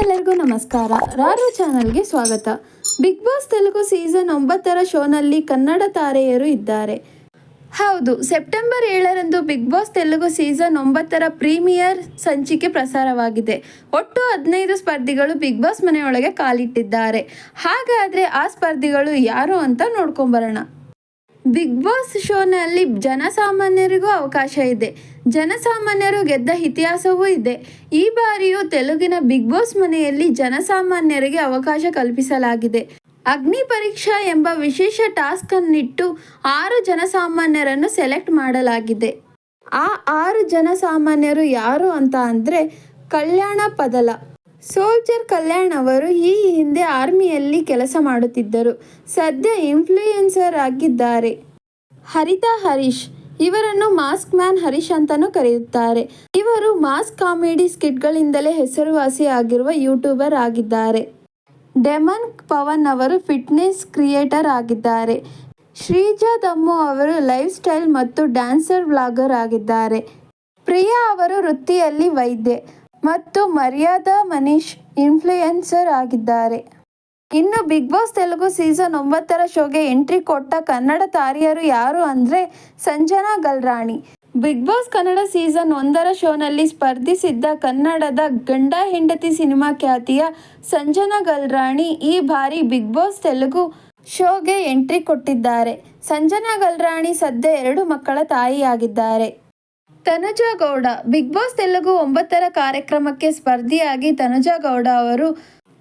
ಎಲ್ಲರಿಗೂ ನಮಸ್ಕಾರ. ರಾರು ಚಾನಲ್ಗೆ ಸ್ವಾಗತ. ಬಿಗ್ ಬಾಸ್ ತೆಲುಗು ಸೀಸನ್ ಒಂಬತ್ತರ ಶೋನಲ್ಲಿ ಕನ್ನಡ ತಾರೆಯರು ಇದ್ದಾರೆ. ಹೌದು, ಸೆಪ್ಟೆಂಬರ್ ಏಳರಂದು ಬಿಗ್ ಬಾಸ್ ತೆಲುಗು ಸೀಸನ್ ಒಂಬತ್ತರ ಪ್ರೀಮಿಯರ್ ಸಂಚಿಕೆ ಪ್ರಸಾರವಾಗಿದೆ. ಒಟ್ಟು ಹದಿನೈದು ಸ್ಪರ್ಧಿಗಳು ಬಿಗ್ ಬಾಸ್ ಮನೆಯೊಳಗೆ ಕಾಲಿಟ್ಟಿದ್ದಾರೆ. ಹಾಗಾದರೆ ಆ ಸ್ಪರ್ಧಿಗಳು ಯಾರು ಅಂತ ನೋಡ್ಕೊಂಬರೋಣ. ಬಿಗ್ ಬಾಸ್ ಶೋನಲ್ಲಿ ಜನಸಾಮಾನ್ಯರಿಗೂ ಅವಕಾಶ ಇದೆ. ಜನಸಾಮಾನ್ಯರು ಗೆದ್ದ ಇತಿಹಾಸವೂ ಇದೆ. ಈ ಬಾರಿಯೂ ತೆಲುಗಿನ ಬಿಗ್ ಬಾಸ್ ಮನೆಯಲ್ಲಿ ಜನಸಾಮಾನ್ಯರಿಗೆ ಅವಕಾಶ ಕಲ್ಪಿಸಲಾಗಿದೆ. ಅಗ್ನಿ ಪರೀಕ್ಷಾ ಎಂಬ ವಿಶೇಷ ಟಾಸ್ಕ್ ಅನ್ನಿಟ್ಟು ಆರು ಜನಸಾಮಾನ್ಯರನ್ನು ಸೆಲೆಕ್ಟ್ ಮಾಡಲಾಗಿದೆ. ಆ ಆರು ಜನಸಾಮಾನ್ಯರು ಯಾರು ಅಂತ ಅಂದರೆ ಕಲ್ಯಾಣ ಪದಲ. ಸೋಲ್ಜರ್ ಕಲ್ಯಾಣ್ ಅವರು ಈ ಹಿಂದೆ ಆರ್ಮಿಯಲ್ಲಿ ಕೆಲಸ ಮಾಡುತ್ತಿದ್ದರು. ಸದ್ಯ ಇನ್ಫ್ಲೂಯೆನ್ಸರ್ ಆಗಿದ್ದಾರೆ. ಹರಿತಾ ಹರೀಶ್ ಇವರನ್ನು ಮಾಸ್ಕ್ ಮ್ಯಾನ್ ಹರೀಶ್ ಅಂತಾನೂ ಕರೆಯುತ್ತಾರೆ. ಇವರು ಮಾಸ್ಕ್ ಕಾಮಿಡಿ ಸ್ಕಿಟ್ಗಳಿಂದಲೇ ಹೆಸರುವಾಸಿ ಆಗಿರುವ ಯೂಟ್ಯೂಬರ್ ಆಗಿದ್ದಾರೆ. ಡೆಮನ್ ಪವನ್ ಅವರು ಫಿಟ್ನೆಸ್ ಕ್ರಿಯೇಟರ್ ಆಗಿದ್ದಾರೆ. ಶ್ರೀಜಾ ದಮ್ಮು ಅವರು ಲೈಫ್ ಸ್ಟೈಲ್ ಮತ್ತು ಡ್ಯಾನ್ಸರ್ ವ್ಲಾಗರ್ ಆಗಿದ್ದಾರೆ. ಪ್ರಿಯಾ ಅವರು ವೃತ್ತಿಯಲ್ಲಿ ವೈದ್ಯೆ ಮತ್ತು ಮರ್ಯಾದಾ ಮನೀಶ್ ಇನ್ಫ್ಲೂಯೆನ್ಸರ್ ಆಗಿದ್ದಾರೆ. ಇನ್ನು ಬಿಗ್ ಬಾಸ್ ತೆಲುಗು ಸೀಸನ್ ಒಂಬತ್ತರ ಶೋಗೆ ಎಂಟ್ರಿ ಕೊಟ್ಟ ಕನ್ನಡ ತಾರಿಯರು ಯಾರು ಅಂದರೆ Sanjana Galrani. Big boss Kannada season ಒಂದರ ಶೋನಲ್ಲಿ ಸ್ಪರ್ಧಿಸಿದ್ದ ಕನ್ನಡದ ಗಂಡ ಹೆಂಡತಿ ಸಿನಿಮಾ ಖ್ಯಾತಿಯ ಸಂಜನಾ ಗಲ್ರಾಣಿ ಈ ಬಾರಿ ಬಿಗ್ ಬಾಸ್ ತೆಲುಗು ಶೋಗೆ ಎಂಟ್ರಿ ಕೊಟ್ಟಿದ್ದಾರೆ. ಸಂಜನಾ ಗಲ್ರಾಣಿ ಸದ್ಯ ಎರಡು ಮಕ್ಕಳ ತಾಯಿಯಾಗಿದ್ದಾರೆ. ತನುಜಾ ಗೌಡ ಬಿಗ್ ಬಾಸ್ ತೆಲುಗು ಒಂಬತ್ತರ ಕಾರ್ಯಕ್ರಮಕ್ಕೆ ಸ್ಪರ್ಧಿಯಾಗಿ ತನುಜಾ ಗೌಡ ಅವರು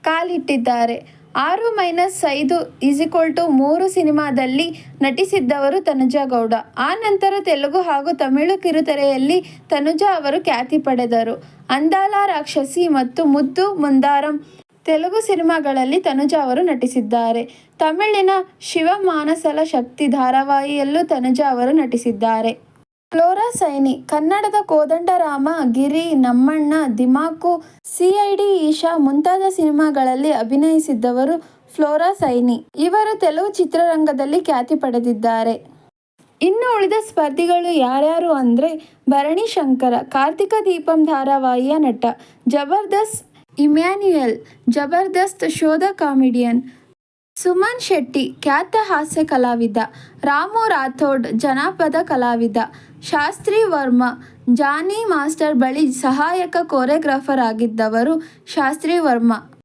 ಕಾಲಿಟ್ಟಿದ್ದಾರೆ. ಆರು ಮೈನಸ್ ಐದು ಈಕ್ವಲ್ ಟು ಮೂರು ಸಿನಿಮಾದಲ್ಲಿ ನಟಿಸಿದ್ದವರು ತನುಜಾ ಗೌಡ. ಆ ನಂತರ ತೆಲುಗು ಹಾಗೂ ತಮಿಳು ಕಿರುತೆರೆಯಲ್ಲಿ ತನುಜಾ ಅವರು ಖ್ಯಾತಿ ಪಡೆದರು. ಅಂದಾಲ, ರಾಕ್ಷಸಿ ಮತ್ತು ಮುದ್ದು ಮುಂದಾರಂ ತೆಲುಗು ಸಿನಿಮಾಗಳಲ್ಲಿ ತನುಜಾ ಅವರು ನಟಿಸಿದ್ದಾರೆ. ತಮಿಳಿನ ಶಿವಮಾನಸಲ ಶಕ್ತಿ ಧಾರಾವಾಹಿಯಲ್ಲೂ ತನುಜಾ ಅವರು ನಟಿಸಿದ್ದಾರೆ. ಫ್ಲೋರಾ ಸೈನಿ, ಕನ್ನಡದ ಕೋದಂಡರಾಮ ಗಿರಿ, ನಮ್ಮಣ್ಣ, ದಿಮಾಕು ಸಿಐಡಿ ಈಶಾ ಮುಂತಾದ ಸಿನಿಮಾಗಳಲ್ಲಿ ಅಭಿನಯಿಸಿದ್ದವರು ಫ್ಲೋರಾ ಸೈನಿ. ಇವರು ತೆಲುಗು ಚಿತ್ರರಂಗದಲ್ಲಿ ಖ್ಯಾತಿ ಪಡೆದಿದ್ದಾರೆ. ಇನ್ನು ಉಳಿದ ಸ್ಪರ್ಧಿಗಳು ಯಾರ್ಯಾರು ಅಂದರೆ ಭರಣಿ ಶಂಕರ, ಕಾರ್ತಿಕ ದೀಪಂ ಧಾರಾವಾಹಿಯ ನಟ, ಜಬರ್ದಸ್ತ್ ಇಮ್ಯಾನ್ಯುಯಲ್, ಜಬರ್ದಸ್ತ್ ಶೋಧ ಕಾಮಿಡಿಯನ್ ಸುಮನ್ ಶೆಟ್ಟಿ, ಖ್ಯಾತ ಹಾಸ್ಯ ಕಲಾವಿದ ರಾಮು ರಾಥೋಡ್, ಜನಪದ ಕಲಾವಿದ ಶಾಸ್ತ್ರಿ ವರ್ಮಾ ಜಾನಿ ಮಾಸ್ಟರ್ ಬಳಿ ಸಹಾಯಕ ಕೊರಿಯೋಗ್ರಾಫರ್ ಆಗಿದ್ದವರು ಶಾಸ್ತ್ರಿ ವರ್ಮಾ.